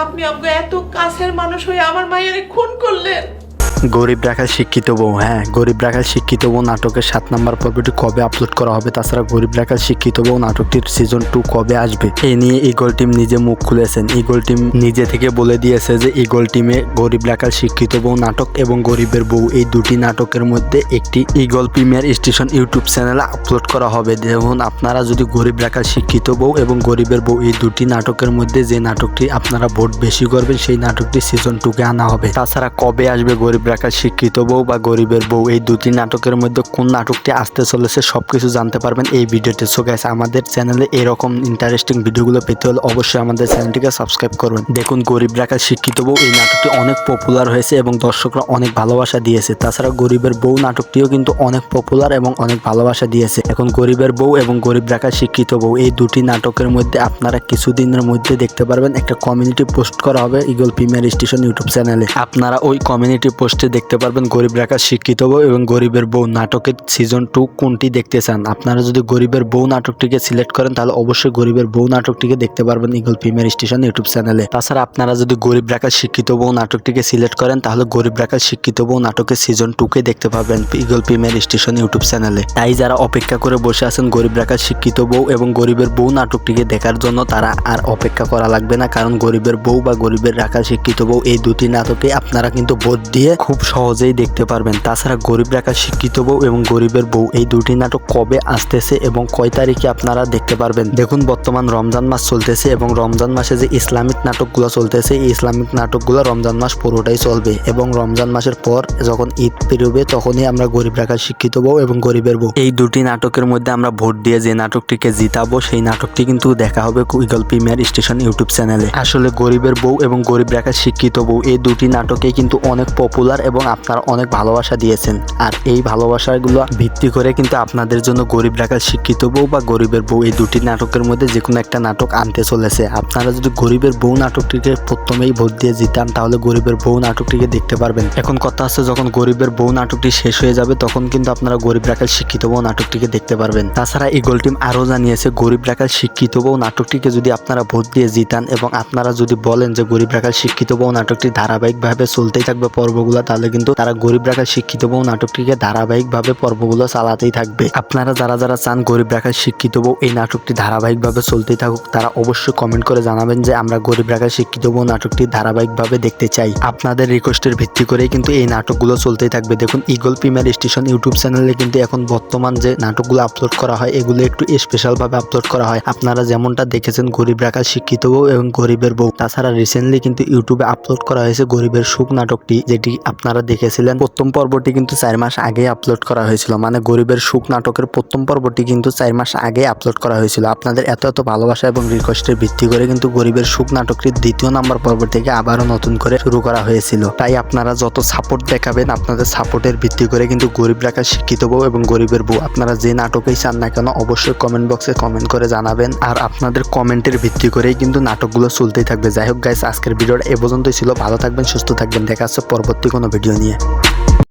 আপনি আমাকে এত কাছের মানুষ হয়ে আমার মায়ের খুন করলেন? গরিব রাখার শিক্ষিত বউ হ্যাঁ গরিব রাখার শিক্ষিত বউ নাটকের সাত নম্বর পর্বটি কবে আপলোড করা হবে? তাছাড়া গরিব রাখার শিক্ষিত বউ নাটকটির সিজন টু কবে আসবে? এই নিয়ে ইগল টিম নিজে মুখ খুলেছেন। ইগল টিম নিজে থেকে বলে দিয়েছে যে ইগল টিমে গরিব রাখার শিক্ষিত বউ নাটক এবং গরিবের বউ। এই দুটি নাটকের মধ্যে একটি ইগল প্রিমিয়ার স্টেশন ইউটিউব চ্যানেলে আপলোড করা হবে। যেমন আপনারা যদি গরিব রাখার শিক্ষিত বউ এবং গরিবের বউ, এই দুটি নাটকের মধ্যে যে নাটকটি আপনারা ভোট বেশি করবেন, সেই নাটকটি সিজন টুকে আনা হবে। তাছাড়া কবে আসবে গরিব রাখার শিক্ষিত বউ বা গরিবের বউ, এই দুটি নাটকের মধ্যে কোন নাটকটি আসতে চলেছে সবকিছু জানতে পারবেন এই ভিডিওতে। সো গাইস আমাদের চ্যানেলে এরকম ইন্টারেস্টিং ভিডিওগুলো পেতে হলে অবশ্যই আমাদের চ্যানেলটিকে সাবস্ক্রাইব করবেন। দেখুন, গরিব রাখার শিক্ষিত বউ, এই নাটকটি অনেক পপুলার হয়েছে এবং দর্শকরা অনেক ভালোবাসা দিয়েছে। তাছাড়া গরিবের বউ নাটকটিও কিন্তু অনেক পপুলার এবং অনেক ভালোবাসা দিয়েছে। এখন গরিবের বউ এবং গরিব রাখার শিক্ষিত বউ, এই দুটি নাটকের মধ্যে আপনারা কিছুদিনের মধ্যে দেখতে পারবেন। একটা কমিউনিটি পোস্ট করা হবে ইগল প্রিমিয়ার স্টেশন ইউটিউব চ্যানেলে আপনারা ওই কমিউনিটি পোস্টে দেখতে পারবেন গরিব রাখার শিক্ষিত বউ এবং গরিবের বউ নাটকের সিজন টু কোনটি দেখতে চান। আপনারা যদি গরিবের বউ নাটকটিকে সিলেক্ট করেন, তাহলে অবশ্যই গরিবের বউ নাটকটিকে দেখতে পারবেন ইগল ফিমের স্টেশন ইউটিউব চ্যানেলে তাছাড়া আপনারা যদি গরিব রাখার শিক্ষিত বউ নাটকটিকে সিলেক্ট করেন, তাহলে গরিব রাখার শিক্ষিত বউ নাটকের সিজন টুকে দেখতে পাবেন ইগল ফিমের স্টেশন ইউটিউব চ্যানেলে তাই যারা অপেক্ষা করে বসে আছেন গরিব রাখার শিক্ষিত বউ এবং গরিবের বউ নাটকটিকে দেখার জন্য, তারা আর অপেক্ষা করা লাগবে না, কারণ গরিবের বউ বা গরিবের রাখার শিক্ষিত বউ এই দুটি নাটকে আপনারা কিন্তু ভোট দিয়ে খুব সহজেই দেখতে পারবেন। তাছাড়া গরিব রাখার শিক্ষিত বউ এবং গরিবের বউ। এই দুটি নাটক কবে আসতেছে এবং কয় তারিখে আপনারা দেখতে পারবেন? দেখুন, বর্তমান রমজান মাস চলতেছে এবং রমজান মাসে যে ইসলামিক নাটকগুলো চলতেছে, এই ইসলামিক নাটকগুলো রমজান মাস পুরোটাই চলবে এবং রমজান মাসের পর যখন ঈদ পেরোবে তখনই আমরা গরিব রাখার শিক্ষিত বউ এবং গরিবের বউ। এই দুটি নাটকের মধ্যে আমরা ভোট দিয়ে যে নাটকটিকে জিতাবো, সেই নাটকটি কিন্তু দেখা হবে ইগল প্রিমিয়ার স্টেশন ইউটিউব চ্যানেলে। আসলে গরিবের বউ এবং গরিব রাখার শিক্ষিত বউ। এই দুটি নাটকে কিন্তু অনেক পপুলার এবং আপনারা অনেক ভালোবাসা দিয়েছেন। আর এই ভালোবাসাগুলো ভিত্তি করে কিন্তু আপনাদের জন্য গরিব রাখার শিক্ষিত বউ বা গরিবের বউ এই দুটি নাটকের মধ্যে যে কোনো একটা নাটক আনতে চলেছে। আপনারা যদি গরিবের বউ নাটকটিকে প্রথমেই ভোট দিয়ে জিতান, তাহলে গরিবের বউ নাটকটিকে দেখতে পারবেন। এখন কথা আছে যখন গরিবের বউ নাটকটি শেষ হয়ে যাবে, তখন কিন্তু আপনারা গরিব রাখার শিক্ষিত বউ নাটকটিকে দেখতে পারবেন। তাছাড়া ইগল টিম আরও জানিয়েছে, গরিব রাখার শিক্ষিত বউ নাটকটিকে যদি আপনারা ভোট দিয়ে জিতান এবং আপনারা যদি বলেন যে গরিব রাখার শিক্ষিত বউ নাটকটি ধারাবাহিকভাবে চলতেই থাকবে পর্বগুলো তাহলে কিন্তু তারা গরিব রাখার শিক্ষিত বউ নাটকটিকে ধারাবাহিকভাবে পর্বগুলো চালাতেই থাকবে। আপনারা যারা যারা চান গরিব রাখার শিক্ষিত বউ এই নাটকটি ধারাবাহিকভাবে চলতেই থাকুক, তারা অবশ্যই কমেন্ট করে জানাবেন যে আমরা গরিব রাখার শিক্ষিত বউ নাটকটি ধারাবাহিকভাবে দেখতে চাই। আপনাদের রিকোয়েস্টের ভিত্তি করেই কিন্তু এই নাটকগুলো চলতেই থাকবে। দেখুন ইগল প্রিমিয়ার স্টেশন ইউটিউব চ্যানেলে কিন্তু এখন বর্তমান যে নাটকগুলো আপলোড করা হয়, এগুলো একটু স্পেশাল ভাবে আপলোড করা হয়। আপনারা যেমনটা দেখেছেন, গরিব রাখার শিক্ষিত বউ এবং গরিবের বউ। তাছাড়া রিসেন্টলি কিন্তু ইউটিউবে আপলোড করা হয়েছে গরিবের সুখ নাটকটি, যেটি আপনারা দেখেছিলেন, প্রথম পর্বটি কিন্তু চার মাস আগে আপলোড করা হয়েছিল। মানে গরিবের সুখ নাটকের প্রথম পর্বটি কিন্তু চার মাস আগে আপলোড করা হয়েছিল। আপনাদের এত এত ভালোবাসা এবং রিকোয়েস্টের ভিত্তি করে কিন্তু গরিবের সুখ নাটকটির দ্বিতীয় নাম্বার পর্ব থেকে আবারও নতুন করে শুরু করা হয়েছিল। তাই আপনারা যত সাপোর্ট দেখাবেন, আপনাদের সাপোর্টের ভিত্তি করে কিন্তু গরিব রাখার শিক্ষিত বউ এবং গরিবের বউ, আপনারা যে নাটকেই চান না কেন, অবশ্যই কমেন্ট বক্সে কমেন্ট করে জানাবেন। আর আপনাদের কমেন্টের ভিত্তি করেই কিন্তু নাটকগুলো চলতেই থাকবে। যাই হোক গাইস আজকের ভিডিওটা এ পর্যন্তই ছিল। ভালো থাকবেন, সুস্থ থাকবেন। দেখা যাচ্ছে পরবর্তী কোনো ভিডিও নিয়ে